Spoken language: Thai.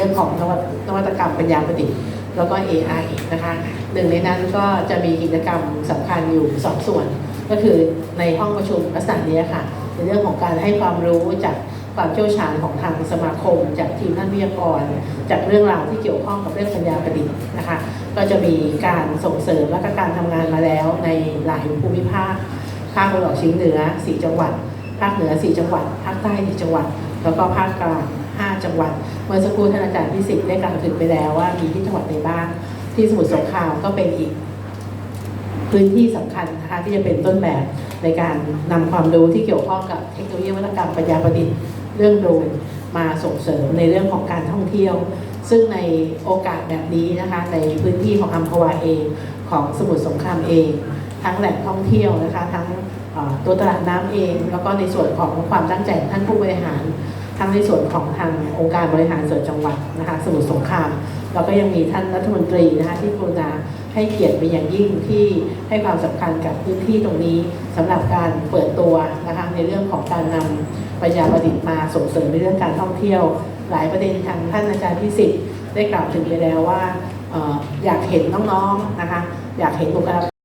รื่องของนวัตนวัตกรรมปัญญาประดิษฐ์แล้วก็ AI นะคะหนึ่งในนั้นก็จะมีกิจกรรมสำคัญอยู่สองส่วน ก็คือในห้องประชุมลักษณะนี้ค่ะ ในเรื่องของการให้ความรู้จากความเชี่ยวชาญของทางสมาคม จากทีมท่านวิทยากร จากเรื่องราวที่เกี่ยวข้องกับเรื่องปัญญาประดิษฐ์นะคะ ก็จะมีการส่งเสริมและก็การทำงานมาแล้วในหลายภูมิภาคภาคตะวันออกเฉียงเหนือ 4 จังหวัด ภาคเหนือ 4 จังหวัด ภาคใต้ 4 จังหวัด แล้วก็ภาคกลาง 5 จังหวัด เมื่อสักครู่ท่านอาจารย์พิสิทธิ์ได้กล่าวถึงไปแล้วว่ามีที่จังหวัดไหนบ้าง ที่สมุทรสงครามก็เป็นอีก พื้นที่สำคัญนะคะที่จะเป็นต้นแบบในการนำความรู้ที่เกี่ยวข้องกับเทคโนโลยีวัตกรรมปัญญาประดิษฐ์เรื่องโดรนมาส่งเสริมในเรื่องของการท่องเที่ยว ซึ่งในโอกาสแบบนี้นะคะในพื้นที่ของอัมพวาเองของสมุทรสงครามเอง ทั้งแหล่งท่องเที่ยวนะคะทั้งตัวตลาดน้ำเอง แล้วก็ในส่วนของความตั้งใจของท่านผู้บริหาร ทั้งในส่วนของทางองค์การบริหารส่วนจังหวัดนะคะสมุทรสงครามแล้วก็ยังมีท่านรัฐมนตรีนะคะที่กรุณาให้เกียรติเป็นอย่างยิ่งที่ให้ความสำคัญกับพื้นที่ตรงนี้สำหรับการเปิดตัวนะคะในเรื่องของการนำปัญญาประดิษฐ์มาส่งเสริมในเรื่องการท่องเที่ยว หลายประเด็นทางท่านอาจารย์พิสิทธิ์ได้กล่าวถึงไปแล้วว่าอออยากเห็นน้องๆนะคะอยากเห็นบุคลากร